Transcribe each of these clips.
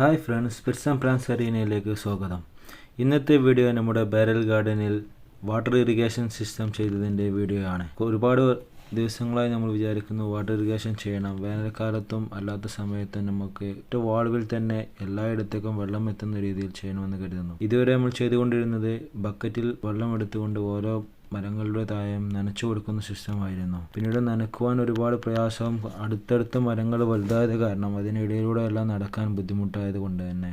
Hi friends പിർസം plans അറീനയിലേക്ക് സ്വാഗതം. ഇന്നത്തെ വീഡിയോ നമ്മുടെ ബാരൽ ഗാർഡനിൽ വാട്ടർ ഇറിഗേഷൻ സിസ്റ്റം ചെയ്തതിന്റെ വീഡിയോ ആണ്. ഒരുപാട് ദിവസങ്ങളായി നമ്മൾ വിചാരിക്കുന്നു വാട്ടർ ഇറിഗേഷൻ ചെയ്യണം. വേനൽക്കാലത്തും അല്ലാത്ത സമയത്തും നമുക്ക് ഒറ്റ വാൾവിൽ തന്നെ എല്ലായിടത്തേക്കും വെള്ളം എത്തുന്ന രീതിയിൽ ചെയ്യണമെന്ന് കരുതുന്നു. ഇതുവരെ നമ്മൾ ചെയ്തുകൊണ്ടിരുന്നത് ബക്കറ്റിൽ വെള്ളം എടുത്തുകൊണ്ട് ഓരോ മരങ്ങളുടെ തായം നനച്ചു കൊടുക്കുന്ന സിസ്റ്റമായിരുന്നു. പിന്നീട് നനക്കുവാൻ ഒരുപാട് പ്രയാസവും അടുത്തടുത്ത മരങ്ങൾ വലുതായത് കാരണം അതിനിടയിലൂടെ എല്ലാം നടക്കാൻ ബുദ്ധിമുട്ടായത് കൊണ്ട് തന്നെ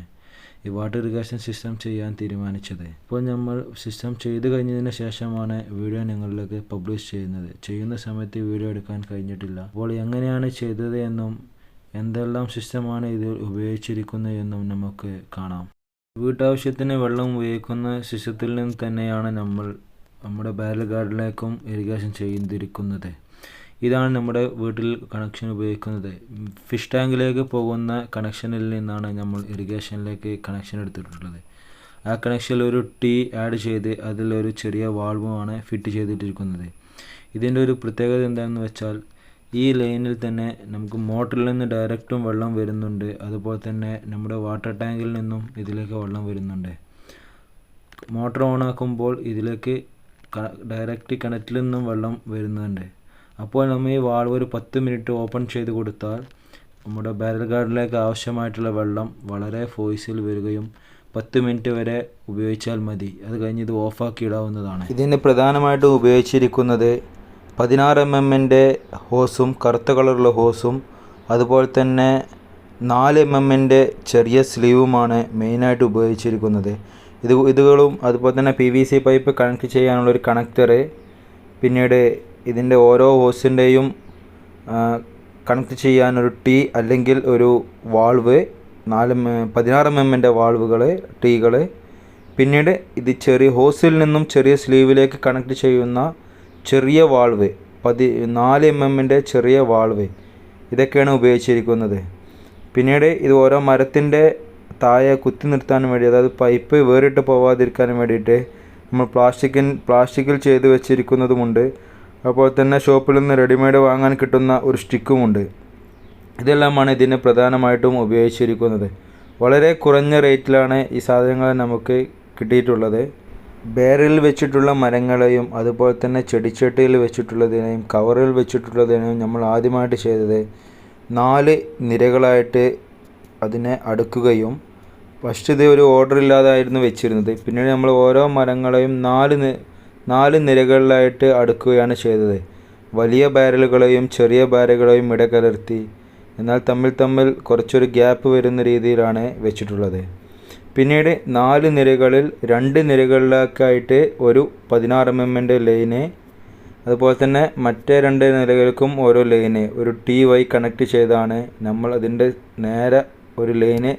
ഈ വാട്ടർ ഇറിഗേഷൻ സിസ്റ്റം ചെയ്യാൻ തീരുമാനിച്ചത്. ഇപ്പോൾ നമ്മൾ സിസ്റ്റം ചെയ്തു കഴിഞ്ഞതിന് ശേഷമാണ് വീഡിയോ നിങ്ങളിലേക്ക് പബ്ലിഷ് ചെയ്യുന്നത്. ചെയ്യുന്ന സമയത്ത് വീഡിയോ എടുക്കാൻ കഴിഞ്ഞിട്ടില്ല. അപ്പോൾ എങ്ങനെയാണ് ചെയ്തത് എന്നും എന്തെല്ലാം സിസ്റ്റമാണ് ഇത് ഉപയോഗിച്ചിരിക്കുന്നത് എന്നും നമുക്ക് കാണാം. വീട്ടാവശ്യത്തിന് വെള്ളം ഉപയോഗിക്കുന്ന സിസ്റ്റത്തിൽ നിന്ന് തന്നെയാണ് നമ്മൾ നമ്മുടെ ബാരൽ ഗാർഡനിലേക്കും ഇറിഗേഷൻ ചെയ്തിരിക്കുന്നത്. ഇതാണ് നമ്മുടെ വീട്ടിൽ കണക്ഷൻ ഉപയോഗിക്കുന്നത്. ഫിഷ് ടാങ്കിലേക്ക് പോകുന്ന കണക്ഷനിൽ നിന്നാണ് നമ്മൾ ഇറിഗേഷനിലേക്ക് കണക്ഷൻ എടുത്തിട്ടുള്ളത്. ആ കണക്ഷനിൽ ഒരു ടീ ആഡ് ചെയ്ത് അതിലൊരു ചെറിയ വാൾവുമാണ് ഫിറ്റ് ചെയ്തിട്ടിരിക്കുന്നത്. ഇതിന്റെ ഒരു പ്രത്യേകത എന്താണെന്ന് വെച്ചാൽ ഈ ലൈനിൽ തന്നെ നമുക്ക് മോട്ടറിൽ നിന്ന് ഡയറക്റ്റും വെള്ളം വരുന്നുണ്ട്. അതുപോലെ തന്നെ നമ്മുടെ വാട്ടർ ടാങ്കിൽ നിന്നും ഇതിലേക്ക് വെള്ളം വരുന്നുണ്ട്. മോട്ടർ ഓണാക്കുമ്പോൾ ഇതിലേക്ക് ഡയറക്റ്റ് കിണറ്റിൽ നിന്നും വെള്ളം വരുന്നുണ്ട്. അപ്പോൾ നമ്മൾ ഈ വാൾവ് ഒരു പത്ത് മിനിറ്റ് ഓപ്പൺ ചെയ്ത് കൊടുത്താൽ നമ്മുടെ ബാരൽ ഗാർഡിലേക്ക് ആവശ്യമായിട്ടുള്ള വെള്ളം വളരെ ഫോഴ്സിൽ വരികയും പത്ത് മിനിറ്റ് വരെ ഉപയോഗിച്ചാൽ മതി. അത് കഴിഞ്ഞ് ഇത് ഓഫാക്കി ഇടാവുന്നതാണ്. ഇതിന് പ്രധാനമായിട്ടും ഉപയോഗിച്ചിരിക്കുന്നത് പതിനാറ് എം എമ്മിന്റെ ഹോസും കറുത്ത കളറുള്ള ഹോസും അതുപോലെ തന്നെ നാല് എം എമ്മിന്റെ ചെറിയ സ്ലീവുമാണ് മെയിനായിട്ട് ഉപയോഗിച്ചിരിക്കുന്നത്. ഇത് ഇതുകളും അതുപോലെ തന്നെ P V C pipe connect ചെയ്യാനുള്ള ഒരു കണക്ടർ പിന്നീട് ഇതിന്റെ ഓരോ ഹോസിന്റെയും കണക്ട് ചെയ്യാനൊരു ടീ അല്ലെങ്കിൽ ഒരു വാൾവ് നാല് പതിനാറ് എം എമ്മിന്റെ വാൾവുകൾ ടീകൾ പിന്നീട് ഇത് ചെറിയ ഹോസിൽ നിന്നും ചെറിയ സ്ലീവിലേക്ക് കണക്ട് ചെയ്യുന്ന ചെറിയ വാൾവ് പതി നാല് എം എമ്മിന്റെ ചെറിയ വാൾവ് ഇതൊക്കെയാണ് ഉപയോഗിച്ചിരിക്കുന്നത്. പിന്നീട് ഇത് ഓരോ മരത്തിന്റെ താഴെ കുത്തി നിർത്താനും വേണ്ടി അതായത് പൈപ്പ് വേറിട്ട് പോവാതിരിക്കാനും വേണ്ടിയിട്ട് നമ്മൾ പ്ലാസ്റ്റിക്കിൻ പ്ലാസ്റ്റിക്കിൽ ചെയ്ത് വെച്ചിരിക്കുന്നതുമുണ്ട്. അതുപോലെ തന്നെ ഷോപ്പിൽ നിന്ന് റെഡിമെയ്ഡ് വാങ്ങാൻ കിട്ടുന്ന ഒരു സ്റ്റിക്കുമുണ്ട്. ഇതെല്ലാമാണ് ഇതിന് പ്രധാനമായിട്ടും ഉപയോഗിച്ചിരിക്കുന്നത്. വളരെ കുറഞ്ഞ റേറ്റിലാണ് ഈ സാധനങ്ങൾ നമുക്ക് കിട്ടിയിട്ടുള്ളത്. ബേറിൽ വെച്ചിട്ടുള്ള മരങ്ങളെയും അതുപോലെ തന്നെ ചെടിച്ചട്ടിയിൽ വെച്ചിട്ടുള്ളതിനെയും കവറിൽ വെച്ചിട്ടുള്ളതിനെയും നമ്മൾ ആദ്യമായിട്ട് ചെയ്തത് നാല് നിരകളായിട്ട് അതിനെ അടുക്കുകയും ഫസ്റ്റ് ഇത് ഒരു ഓർഡർ ഇല്ലാതായിരുന്നു വെച്ചിരുന്നത്. പിന്നീട് നമ്മൾ ഓരോ മരങ്ങളെയും നാല് നാല് നിരകളിലായിട്ട് അടുക്കുകയാണ് ചെയ്തത്. വലിയ ബാരലുകളെയും ചെറിയ ബാരലുകളെയും ഇടകലർത്തി എന്നാൽ തമ്മിൽ തമ്മിൽ കുറച്ചൊരു ഗ്യാപ്പ് വരുന്ന രീതിയിലാണ് വെച്ചിട്ടുള്ളത്. പിന്നീട് നാല് നിരകളിൽ രണ്ട് നിരകളിലേക്കായിട്ട് ഒരു പതിനാറ് എം എമ്മിന്റെ ലൈന് അതുപോലെ തന്നെ മറ്റേ രണ്ട് നിലകൾക്കും ഓരോ ലൈന്. ഒരു ടി വൈ കണക്ട് ചെയ്താണ് നമ്മൾ അതിന്റെ നേരെ ഒരു ലൈന്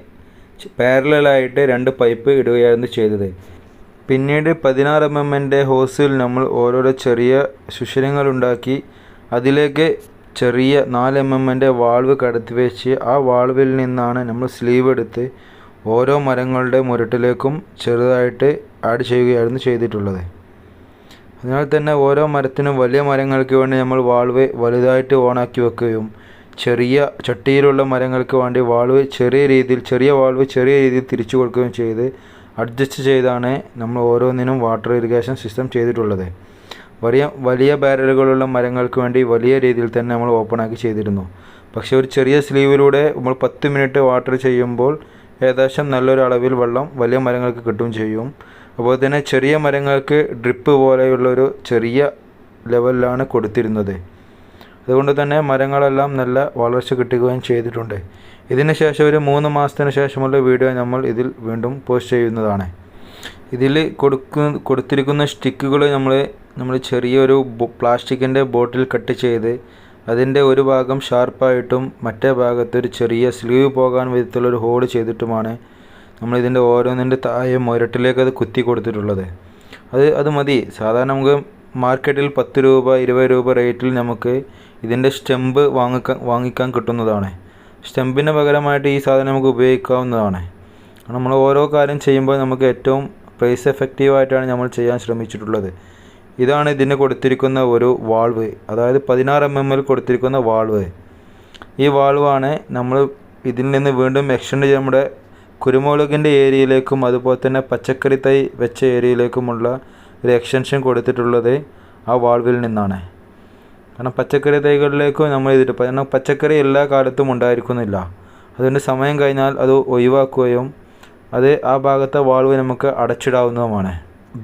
പാരലായിട്ട് രണ്ട് പൈപ്പ് ഇടുകയായിരുന്നു ചെയ്തത്. പിന്നീട് പതിനാറ് എം എമ്മിന്റെ ഹോസിൽ നമ്മൾ ഓരോരോ ചെറിയ സുഷിരങ്ങളുണ്ടാക്കി അതിലേക്ക് ചെറിയ നാല് എം എമ്മിന്റെ വാൾവ് കടത്തി വെച്ച് ആ വാൾവിൽ നിന്നാണ് നമ്മൾ സ്ലീവ് എടുത്ത് ഓരോ മരങ്ങളുടെ മുരട്ടിലേക്കും ചെറുതായിട്ട് ആഡ് ചെയ്യുകയായിരുന്നു ചെയ്തിട്ടുള്ളത്. അതിനാൽ തന്നെ ഓരോ മരത്തിനും വലിയ മരങ്ങൾക്ക് വേണ്ടി നമ്മൾ വാൾവ് വലുതായിട്ട് ഓണാക്കി വെക്കുകയും ചെറിയ ചട്ടിയിലുള്ള മരങ്ങൾക്ക് വേണ്ടി വാൾവ് ചെറിയ രീതിയിൽ ചെറിയ വാൾവ് ചെറിയ രീതിയിൽ തിരിച്ചു കൊടുക്കുകയും ചെയ്ത് അഡ്ജസ്റ്റ് ചെയ്താണ് നമ്മൾ ഓരോന്നിനും വാട്ടർ ഇറിഗേഷൻ സിസ്റ്റം ചെയ്തിട്ടുള്ളത്. വലിയ വലിയ ബാരലുകളുള്ള മരങ്ങൾക്ക് വേണ്ടി വലിയ രീതിയിൽ തന്നെ നമ്മൾ ഓപ്പൺ ആക്കി ചെയ്തിരുന്നു. പക്ഷേ ഒരു ചെറിയ സ്ലീവിലൂടെ നമ്മൾ പത്ത് മിനിറ്റ് വാട്ടർ ചെയ്യുമ്പോൾ ഏകദേശം നല്ലൊരു അളവിൽ വെള്ളം വലിയ മരങ്ങൾക്ക് കിട്ടുകയും ചെയ്യും. അതുപോലെ തന്നെ ചെറിയ മരങ്ങൾക്ക് ഡ്രിപ്പ് പോലെയുള്ളൊരു ചെറിയ ലെവലിലാണ് കൊടുത്തിരുന്നത്. അതുകൊണ്ട് തന്നെ മരങ്ങളെല്ലാം നല്ല വളർച്ച കിട്ടുകയും ചെയ്തിട്ടുണ്ട്. ഇതിന് ശേഷം ഒരു മൂന്ന് മാസത്തിന് ശേഷമുള്ള വീഡിയോ നമ്മൾ ഇതിൽ വീണ്ടും പോസ്റ്റ് ചെയ്യുന്നതാണ്. ഇതിൽ കൊടുക്കു കൊടുത്തിരിക്കുന്ന സ്റ്റിക്കുകൾ നമ്മൾ നമ്മൾ ചെറിയൊരു പ്ലാസ്റ്റിക്കിന്റെ ബോട്ടിൽ കട്ട് ചെയ്ത് അതിന്റെ ഒരു ഭാഗം ഷാർപ്പായിട്ടും മറ്റേ ഭാഗത്ത് ഒരു ചെറിയ സ്ലീവ് പോകാൻ വിധത്തിലുള്ള ഒരു ഹോൾ ചെയ്തിട്ടുമാണ് നമ്മൾ ഇതിന്റെ ഓരോന്നിന്റെ താഴെ മുരട്ടിലേക്ക് അത് കുത്തി കൊടുത്തിട്ടുള്ളത്. അത് അത് മതി. സാധാരണ നമുക്ക് മാർക്കറ്റിൽ പത്ത് രൂപ ഇരുപത് രൂപ റേറ്റിൽ നമുക്ക് ഇതിന്റെ സ്റ്റെമ്പ് വാങ്ങിക്കാൻ വാങ്ങിക്കാൻ കിട്ടുന്നതാണ്. സ്റ്റെമ്പിന് പകരമായിട്ട് ഈ സാധനം നമുക്ക് ഉപയോഗിക്കാവുന്നതാണ്. നമ്മൾ ഓരോ കാര്യം ചെയ്യുമ്പോൾ നമുക്ക് ഏറ്റവും പ്രൈസ് എഫക്റ്റീവായിട്ടാണ് നമ്മൾ ചെയ്യാൻ ശ്രമിച്ചിട്ടുള്ളത്. ഇതാണ് ഇതിന് കൊടുത്തിരിക്കുന്ന ഒരു വാൾവ് അതായത് പതിനാറ് എം എം എൽ കൊടുത്തിരിക്കുന്ന വാൾവ് ഈ വാൾവാണ് നമ്മൾ ഇതിൽ നിന്ന് വീണ്ടും എക്സ്റ്റെൻഡ് നമ്മുടെ കുരുമുളകിന്റെ ഏരിയയിലേക്കും അതുപോലെ തന്നെ പച്ചക്കറി തൈ വെച്ച ഏരിയയിലേക്കുമുള്ള ഒരു എക്സ്റ്റൻഷൻ കൊടുത്തിട്ടുള്ളത് ആ വാൾവിൽ നിന്നാണ്. കാരണം പച്ചക്കറി തൈകളിലേക്കും നമ്മൾ ചെയ്തിട്ട് കാരണം പച്ചക്കറി എല്ലാ കാലത്തും ഉണ്ടായിരിക്കുന്നില്ല. അതുകൊണ്ട് സമയം കഴിഞ്ഞാൽ അത് ഒഴിവാക്കുകയും അത് ആ ഭാഗത്തെ വാൾവ് നമുക്ക് അടച്ചിടാവുന്നതുമാണ്.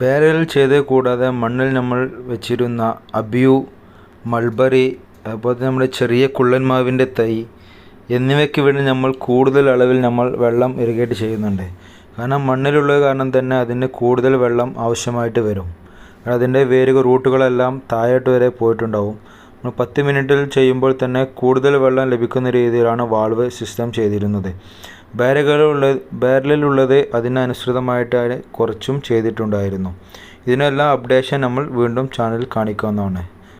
ബാരൽ ചെയ്ത് കൂടാതെ മണ്ണിൽ നമ്മൾ വെച്ചിരുന്ന അബ്യു മൾബറി അതുപോലെ നമ്മുടെ ചെറിയ കുള്ളന്മാവിന്റെ തൈ എന്നിവയ്ക്ക് വേണ്ടി നമ്മൾ കൂടുതൽ അളവിൽ നമ്മൾ വെള്ളം ഇറിഗേറ്റ് ചെയ്യുന്നുണ്ട്. കാരണം മണ്ണിലുള്ളത് കാരണം തന്നെ അതിന് കൂടുതൽ വെള്ളം ആവശ്യമായിട്ട് വരും. അതിന്റെ വേരുകൾ റൂട്ടുകളെല്ലാം താഴോട്ട് വരെ പോയിട്ടുണ്ടാവും. നമ്മൾ പത്ത് മിനിറ്റിൽ ചെയ്യുമ്പോൾ തന്നെ കൂടുതൽ വെള്ളം ലഭിക്കുന്ന രീതിയിലാണ് വാൾവ് സിസ്റ്റം ചെയ്തിരുന്നത്. ബാരലുകളുള്ള ബാരലിലുള്ളത് അതിനനുസൃതമായിട്ട് കുറച്ചും ചെയ്തിട്ടുണ്ടായിരുന്നു. ഇതിനെല്ലാം അപ്ഡേഷൻ നമ്മൾ വീണ്ടും ചാനലിൽ കാണിക്കാവുന്നതാണ്.